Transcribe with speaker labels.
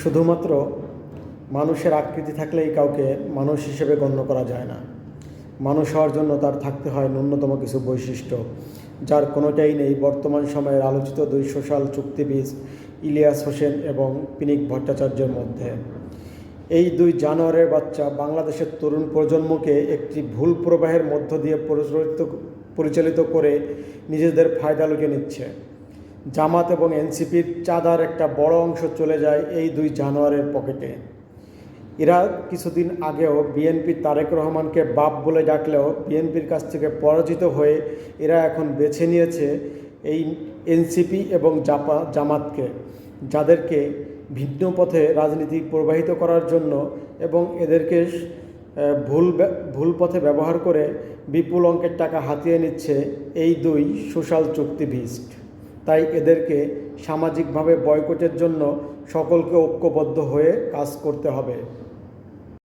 Speaker 1: শুধুমাত্র মানুষের আকৃতি থাকলেই কাউকে মানুষ হিসেবে গণ্য করা যায় না। মানুষ হওয়ার জন্য তার থাকতে হয় ন্যূনতম কিছু বৈশিষ্ট্য, যার কোনোটাই নেই। বর্তমান সময়ের আলোচিত দুই সোশ্যাল চুক্তিবিদ ইলিয়াস হোসেন এবং পিনিক ভট্টাচার্যের মধ্যে। এই দুই জানোয়ারের বাচ্চা বাংলাদেশের তরুণ প্রজন্মকে একটি ভুল প্রবাহের মধ্য দিয়ে পরিচালিত পরিচালিত করে নিজেদের ফায়দা লুটে নিচ্ছে। জামাত এবং এনসিপির চাঁদার একটা বড় অংশ চলে যায় এই দুই জানোয়ারের পকেটে। এরা কিছুদিন আগেও বিএনপি তারেক রহমানকে বাপ বলে ডাকলেও বিএনপির কাছ থেকে পরাজিত হয়ে এরা এখন বেছে নিয়েছে এই এনসিপি এবং জাপা জামাতকে, যাদেরকে ভিন্ন পথে রাজনীতি প্রবাহিত করার জন্য এবং এদেরকে ভুল ভুল পথে ব্যবহার করে বিপুল অঙ্কের টাকা হাতিয়ে নিচ্ছে এই দুই সোশ্যাল চুক্তিভিস্ট তাই এদেরকে সামাজিকভাবে বয়কটের জন্য সকলকে ঐক্যবদ্ধ হয়ে কাজ করতে হবে।